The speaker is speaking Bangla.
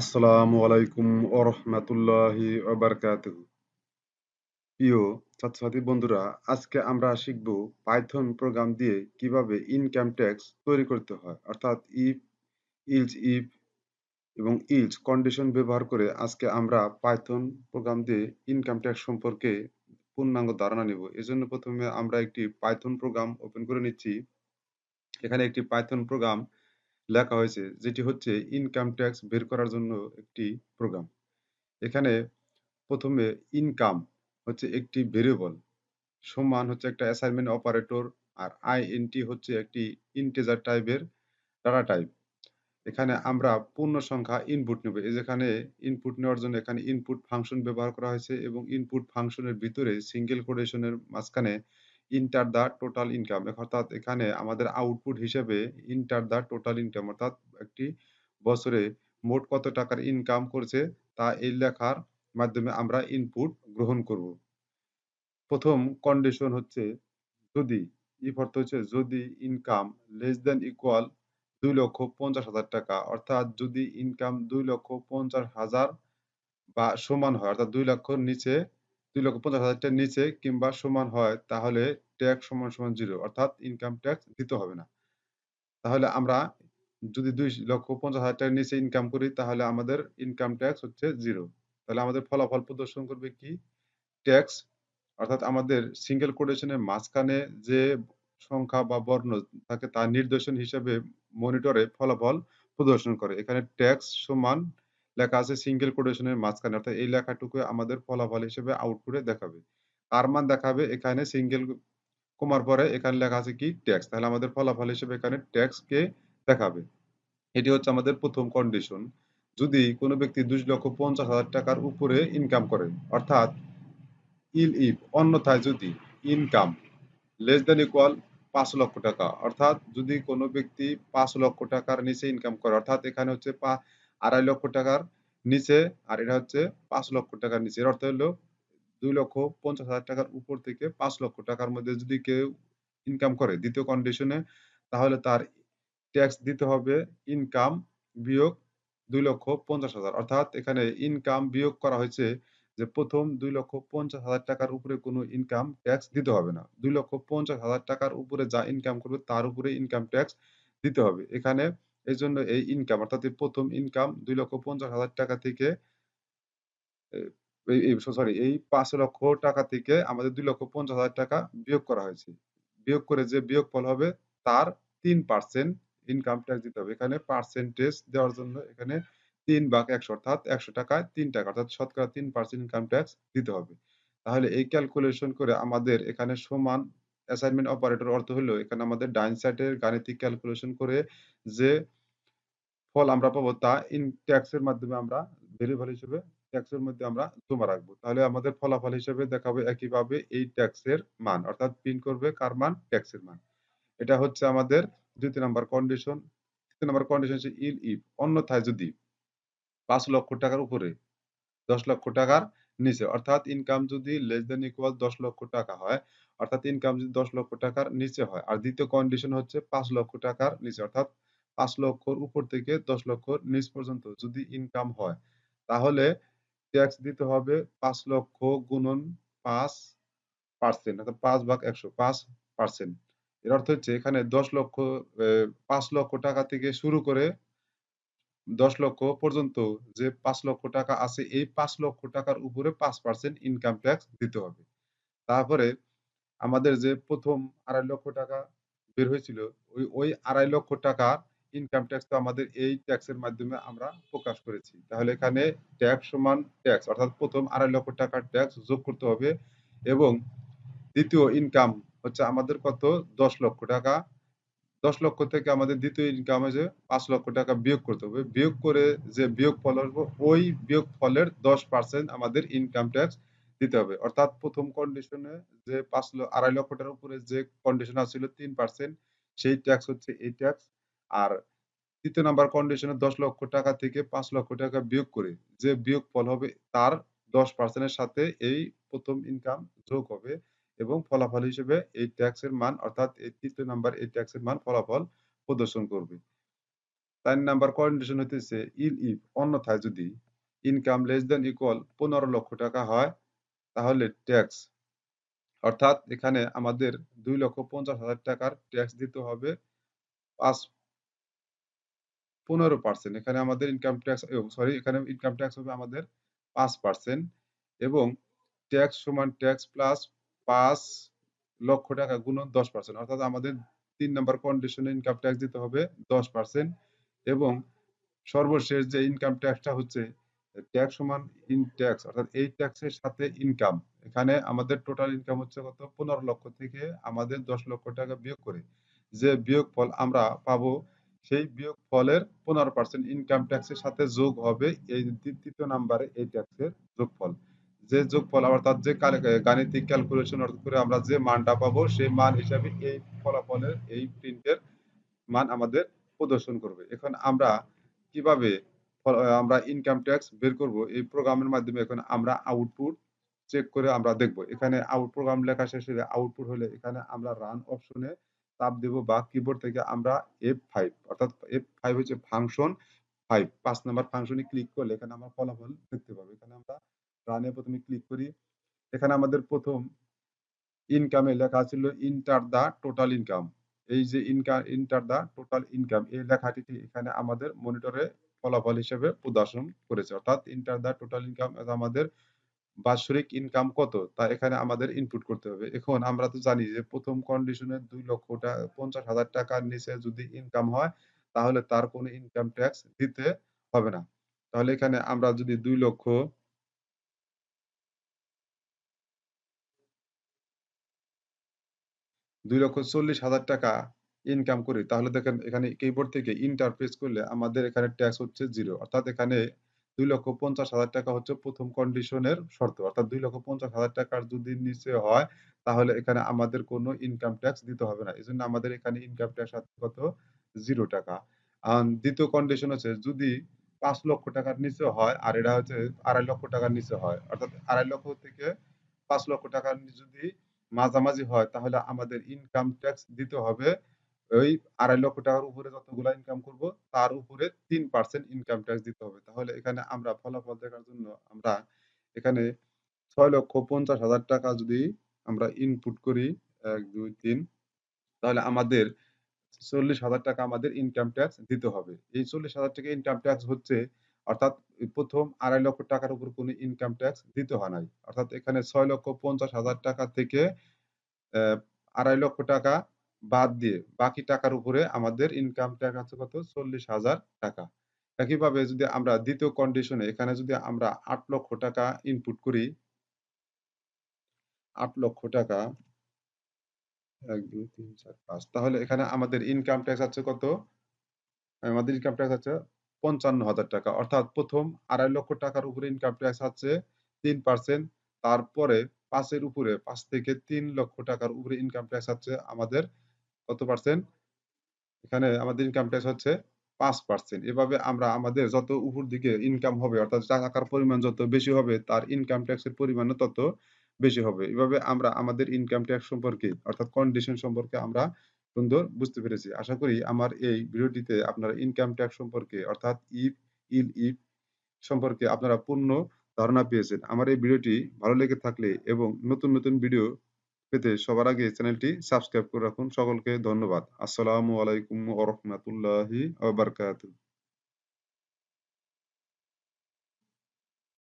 আসসালামু আলাইকুম ওরহমাতুল্লাহি ওবারকাতুহু প্রিয় ছাত্রছাত্রী বন্ধুরা, আজকে আমরা শিখব পাইথন প্রোগ্রাম দিয়ে কীভাবে ইনকাম ট্যাক্স তৈরি করতে হয়, অর্থাৎ ইফ ইলস ইফ এবং ইলস কন্ডিশন ব্যবহার করে আজকে আমরা পাইথন প্রোগ্রাম দিয়ে ইনকাম ট্যাক্স সম্পর্কে পূর্ণাঙ্গ ধারণা নেব। এজন্য প্রথমে আমরা একটি পাইথন প্রোগ্রাম ওপেন করে নিচ্ছি। এখানে একটি পাইথন প্রোগ্রাম লেখা হয়েছে, যেটি হচ্ছে ইনকাম ট্যাক্স বের করার জন্য একটি প্রোগ্রাম এখানে প্রথমে ইনকাম হচ্ছে একটি ভেরিয়েবল সমান হচ্ছে একটা অ্যাসাইনমেন্ট অপারেটর আর আইএনটি হচ্ছে একটি ইন্টেজার টাইপের ডাটা টাইপ এখানে আমরা পূর্ণ সংখ্যা ইনপুট নেব। যেখানে ইনপুট নেওয়ার জন্য এখানে ইনপুট ফাংশন ব্যবহার করা হয়েছে এবং ইনপুট ফাংশনের ভিতরে সিঙ্গেল কোটেশনের মাঝখানে ইন্টার দ্য টোটাল ইনকাম অর্থাৎ এখানে আমাদের আউটপুট হিসেবে ইন্টার দ্য টোটাল ইনকাম অর্থাৎ একটি বছরে মোট কত টাকার ইনকাম করছে, তা এই লেখার মাধ্যমে আমরা ইনপুট গ্রহণ করব। প্রথম কন্ডিশন হচ্ছে যদি ইফ অর্থ হচ্ছে যদি ইনকাম লেস দেন ইকুয়াল দুই লক্ষ পঞ্চাশ হাজার টাকা, অর্থাৎ যদি ইনকাম দুই লক্ষ পঞ্চাশ হাজার বা সমান হয়, অর্থাৎ দুই লক্ষর নিচে দুই লক্ষ পঞ্চাশ হাজারটার নিচে কিংবা সমান হয়, তাহলে ট্যাক্স সমান সমান জিরো অর্থাৎ ইনকাম ট্যাক্স দিতে হবে না। তাহলে আমরা যদি দুই লক্ষ পঞ্চাশ হাজার টাকার নিচে ইনকাম করি, তাহলে আমাদের ইনকাম ট্যাক্স হচ্ছে জিরো তাহলে আমাদের ফলাফল প্রদর্শন করবে কি? ট্যাক্স অর্থাৎ আমাদের সিঙ্গেল কোটেশনের মাঝখানে যে সংখ্যা বা বর্ণ থাকে তার নির্দেশন হিসেবে মনিটরে ফলাফল প্রদর্শন করে। এখানে ট্যাক্স সমান লেখা আছে সিঙ্গেল কোটেশনের মাঝখানে, অর্থাৎ এই লেখাটুকু আমাদের ফলাফল হিসেবে আউটপুটে দেখাবে। কার মান দেখাবে এখানে সিঙ্গেল কমার পরে এখানে লেখা আছে কি? ট্যাক্স তাহলে আমাদের ফলাফল হিসেবে এখানে ট্যাক্স কে দেখাবে। এটি হচ্ছে আমাদের প্রথম কন্ডিশন যদি কোনো ব্যক্তি দুই লক্ষ পঞ্চাশ হাজার টাকার উপরে ইনকাম করে, অর্থাৎ ইল ইফ, অন্যথায় যদি ইনকাম লেস দেন ইকুয়াল পাঁচ লক্ষ টাকা, অর্থাৎ যদি কোনো ব্যক্তি পাঁচ লক্ষ টাকার নিচে ইনকাম করে, অর্থাৎ এখানে হচ্ছে আড়াই লক্ষ টাকার নিচে, আর এটা হচ্ছে পাঁচ লক্ষ টাকার নিচে। এর অর্থ হলো দুই লক্ষ পঞ্চাশ হাজার টাকার উপর থেকে পাঁচ লক্ষ টাকার মধ্যে যদি কেউ ইনকাম করে দ্বিতীয় কন্ডিশনে তাহলে তার ট্যাক্স দিতে হবে ইনকাম বিয়োগ দুই লক্ষ পঞ্চাশ হাজার। অর্থাৎ এখানে ইনকাম বিয়োগ করা হয়েছে যে প্রথম দুই লক্ষ পঞ্চাশ হাজার টাকার উপরে কোনো ইনকাম ট্যাক্স দিতে হবে না। দুই লক্ষ পঞ্চাশ হাজার টাকার উপরে যা ইনকাম করবে তার উপরে ইনকাম ট্যাক্স দিতে হবে। এখানে এই জন্য এই ইনকাম অর্থাৎ প্রথম ইনকাম দুই লক্ষ পঞ্চাশ হাজার টাকা থেকে সরি এই পাঁচ লক্ষ টাকা থেকে আমাদের দুই লক্ষ পঞ্চাশ হাজার টাকা বিয়োগ করা হয়েছে। বিয়োগ করে যে বিয়োগ ফল হবে, তার তিন পার্সেন্ট ইনকাম ট্যাক্স দিতে হবে। এখানে পার্সেন্টেজ দেওয়ার জন্য এখানে তিন ভাগ একশো, অর্থাৎ একশো টাকায় তিন টাকা, অর্থাৎ শতকরা তিন পার্সেন্ট ইনকাম ট্যাক্স দিতে হবে। তাহলে এই ক্যালকুলেশন করে আমাদের এখানে সমান অ্যাসাইনমেন্ট অপারেটর অর্থ হলো এখানে আমাদের ডাইন সাইডের গাণিতিক ক্যালকুলেশন করে যে ফল আমরা পাবো তা ইন ট্যাক্সের মাধ্যমে আমরা ভেরিয়েবল হিসেবে ট্যাক্সের মধ্যে আমরা জমা রাখব। তাহলে আমাদের ফলাফল হিসেবে দেখাবে একইভাবে এই ট্যাক্সের মান, অর্থাৎ প্রিন্ট করবে কার মান? ট্যাক্সের মান। এটা হচ্ছে আমাদের দ্বিতীয় নাম্বার কন্ডিশন তৃতীয় নাম্বার কন্ডিশন হচ্ছে ইল ইফ অন্যথায় যদি পাঁচ লক্ষ টাকার উপরে দশ লক্ষ টাকার নিচে। অর্থাৎ ইনকাম যদি লেস দেন ইকুয়াল দশ লক্ষ টাকা হয়, অর্থাৎ ইনকাম যদি দশ লক্ষ টাকার নিচে হয়, আর দ্বিতীয় কন্ডিশন হচ্ছে পাঁচ লক্ষ টাকার নিচে। অর্থাৎ পাঁচ লক্ষর উপর থেকে দশ লক্ষর নিচ পর্যন্ত যদি ইনকাম হয়, তাহলে ট্যাক্স দিতে হবে পাঁচ লক্ষ গুণন পাঁচ পার্সেন্ট অর্থাৎ পাঁচ ভাগ একশো পাঁচ পার্সেন্ট এর অর্থ হচ্ছে এখানে দশ লক্ষ পাঁচ লক্ষ টাকা থেকে শুরু করে দশ লক্ষ পর্যন্ত যে পাঁচ লক্ষ টাকা আছে, এই পাঁচ লক্ষ টাকার উপরে পাঁচ পার্সেন্ট ইনকাম ট্যাক্স দিতে হবে। তারপরে আমাদের যে প্রথম আড়াই লক্ষ টাকা বের হয়েছিল, ওই ওই আড়াই লক্ষ টাকার ইনকাম ট্যাক্স তো আমাদের এই ট্যাক্সের মাধ্যমে আমরা প্রকাশ করেছি। তাহলে এখানে ট্যাক্স সমান ট্যাক্স অর্থাৎ প্রথম আড়াই লক্ষ টাকার ট্যাক্স যোগ করতে হবে এবং দ্বিতীয় ইনকাম হচ্ছে আমাদের কত? দশ লক্ষ টাকা। দশ লক্ষ থেকে আমাদের দ্বিতীয় ইনকাম আছে পাঁচ লক্ষ টাকা বিয়োগ করতে হবে। বিয়োগ করে যে বিয়োগ ফল আসব, ওই বিয়োগ ফলের দশ পার্সেন্ট আমাদের ইনকাম ট্যাক্স দিতে হবে। অর্থাৎ প্রথম কন্ডিশনে যে পাঁচ আড়াই লক্ষ টাকার উপরে যে কন্ডিশন আছিল তিন পার্সেন্ট সেই ট্যাক্স হচ্ছে এই ট্যাক্স আর তৃতীয় নাম্বার কন্ডিশনে দশ লক্ষ টাকা থেকে পাঁচ লক্ষ টাকা বিয়োগ করে যে বিয়োগ ফল হবে, তার দশ পার্সেন্টের সাথে এই প্রথম ইনকাম যোগ হবে। এবং ফলাফল হিসেবে এই ট্যাক্সের মান, অর্থাৎ এই তৃতীয় নাম্বার এই ট্যাক্সের মান ফলাফল প্রদর্শন করবে। চার নাম্বার কন্ডিশন হইতেছে, ইল ইফ, অন্যথায় যদি ইনকাম লেস দেন ইকুয়াল পনেরো লক্ষ টাকা হয়, তাহলে ট্যাক্স অর্থাৎ এখানে আমাদের দুই লক্ষ পঞ্চাশ হাজার টাকার ট্যাক্স দিতে হবে পাঁচ পনেরো পার্সেন্ট এখানে আমাদের ইনকাম ট্যাক্স সরি এখানে ইনকাম ট্যাক্স হবে আমাদের পাঁচ পার্সেন্ট এবং ট্যাক্স সমান ট্যাক্স প্লাস পাঁচ লক্ষ টাকা গুণন দশ পার্সেন্ট অর্থাৎ আমাদের তিন নম্বর কন্ডিশনে ইনকাম ট্যাক্স দিতে হবে দশ পার্সেন্ট এবং সর্বশেষ যে ইনকাম ট্যাক্সটা হচ্ছে ট্যাক্স সমান ইন ট্যাক্স অর্থাৎ এই ট্যাক্সের সাথে ইনকাম এখানে আমাদের টোটাল ইনকাম হচ্ছে কত? পনেরো লক্ষ থেকে আমাদের দশ লক্ষ টাকা বিয়োগ করে যে বিয়োগ ফল আমরা পাবো, সেই বিয়োগ ফলের পনেরো পার্সেন্ট ইনকাম ট্যাক্সের সাথে যোগ হবে এই তৃতীয় নাম্বারে এই ট্যাক্সের যোগফল। যে যোগফল অর্থাৎ যে গাণিতিক ক্যালকুলেশন করে আমরা যে মানটা পাবো, সেই মান হিসাবে এই ফলাফলের, এই প্রিন্টের মান আমাদের প্রদর্শন করবে। এখন আমরা কীভাবে আমরা ইনকাম ট্যাক্স বের করব, এই প্রোগ্রামের মাধ্যমে এখন আমরা আউটপুট চেক করে আমরা দেখব। এখানে আউট প্রোগ্রাম লেখা শেষ হলে আউটপুট হলে এখানে আমরা রান অপশনে চাপ দেব বা কিবোর্ড থেকে আমরা এফ ফাইভ অর্থাৎ এফ ফাইভ হচ্ছে ফাংশন ফাইভ পাঁচ নাম্বার ফাংশনে ক্লিক করলে এখানে আমরা ফলাফল দেখতে পাবো। এখানে আমরা রানে প্রথমে ক্লিক করি। এখানে আমাদের প্রথম ইনকামে লেখা ছিল ইন্টার দা টোটাল ইনকাম এই যে income enter the total income এই লেখাটি এখানে আমাদের মনিটরে ফলাফল হিসেবে প্রদর্শন করেছে। অর্থাৎ ইন্টার দা টোটাল ইনকাম আমাদের বাৎসরিক ইনকাম কত, তা এখানে আমাদের ইনপুট করতে হবে। এখন আমরা তো জানি যে প্রথম কন্ডিশনে দুই লক্ষ পঞ্চাশ হাজার টাকার নিচে যদি ইনকাম হয়, তাহলে তার কোনো ইনকাম ট্যাক্স দিতে হবে না। তাহলে এখানে আমরা যদি দুই লক্ষ দুই লক্ষ চল্লিশ হাজার টাকা ইনকাম করি। তাহলে দেখেন, এখানে কিবোর্ড থেকে ইন্টারফেস করলে আমাদের এখানে ট্যাক্স হচ্ছে জিরো অর্থাৎ এখানে দুই লক্ষ পঞ্চাশ হাজার টাকা হচ্ছে প্রথম কন্ডিশনের শর্ত। অর্থাৎ দুই লক্ষ পঞ্চাশ হাজার টাকার যদি নিচে হয়, তাহলে এখানে আমাদের কোনো ইনকাম ট্যাক্স দিতে হবে না। এই জন্য আমাদের এখানে ইনকাম ট্যাক্স কত? জিরো টাকা। আর দ্বিতীয় কন্ডিশন হচ্ছে যদি পাঁচ লক্ষ টাকার নিচে হয়, আর এটা হচ্ছে আড়াই লক্ষ টাকার নিচে হয়। অর্থাৎ আড়াই লক্ষ থেকে পাঁচ লক্ষ টাকার যদি মাঝামাঝি হয়, তাহলে আমাদের ইনকাম ট্যাক্স দিতে হবে। ওই আড়াই লক্ষ টাকার উপরে যতগুলো ইনকাম করব, তার উপরে তিন পার্সেন্ট ইনকাম ট্যাক্স দিতে হবে। তাহলে এখানে আমরা ফলাফল দেখার জন্য আমরা এখানে ছয় লক্ষ পঞ্চাশ হাজার টাকা যদি আমরা ইনপুট করি, এক, দুই, তিন, তাহলে আমাদের চল্লিশ হাজার টাকা আমাদের ইনকাম ট্যাক্স দিতে হবে। এই চল্লিশ হাজার টাকা ইনকাম ট্যাক্স হচ্ছে অর্থাৎ প্রথম আড়াই লক্ষ টাকার উপর কোনো ইনকাম ট্যাক্স দিতে হয় নাই। অর্থাৎ এখানে ছয় লক্ষ পঞ্চাশ হাজার টাকা থেকে আড়াই লক্ষ টাকা বাদ দিয়ে বাকি টাকার উপরে আমাদের ইনকাম ট্যাক্স আছে কত? চল্লিশ হাজার টাকা। একইভাবে যদি আমরা দ্বিতীয় কন্ডিশনে এখানে যদি আমরা আট লক্ষ টাকা ইনপুট করি, আট লক্ষ টাকা, এক, দুই, তিন, চার, পাঁচ, তাহলে এখানে আমাদের ইনকাম ট্যাক্স আছে কত? আমাদের ইনকাম ট্যাক্স আছে পঞ্চান্ন হাজার টাকা। অর্থাৎ প্রথম আড়াই লক্ষ টাকার উপরে ইনকাম ট্যাক্স আছে, তিন পার্সেন্ট তারপরে পাঁচের উপরে, পাঁচ থেকে তিন লক্ষ টাকার উপরে ইনকাম ট্যাক্স আছে আমাদের। কত পার্সেন্ট এখানে আমাদের ইনকাম ট্যাক্স হচ্ছে পাঁচ পার্সেন্ট এভাবে আমরা আমাদের যত উপর দিকে ইনকাম হবে, অর্থাৎ টাকার পরিমাণ যত বেশি হবে, তার ইনকাম ট্যাক্সের পরিমাণও তত বেশি হবে। এভাবে আমরা আমাদের ইনকাম ট্যাক্স সম্পর্কে, অর্থাৎ কন্ডিশন সম্পর্কে আমরা সুন্দর বুঝতে পেরেছি। আশা করি আমার এই ভিডিওটিতে আপনারা ইনকাম ট্যাক্স সম্পর্কে, অর্থাৎ ইফ ইল ইফ সম্পর্কে আপনারা পূর্ণ ধারণা পেয়েছেন। আমার এই ভিডিওটি ভালো লেগে থাকলে এবং নতুন নতুন ভিডিও পেতে সবার আগে চ্যানেলটি সাবস্ক্রাইব করে রাখুন। সকলকে ধন্যবাদ। আসসালামু আলাইকুম ওয়া বারাকাতুহু।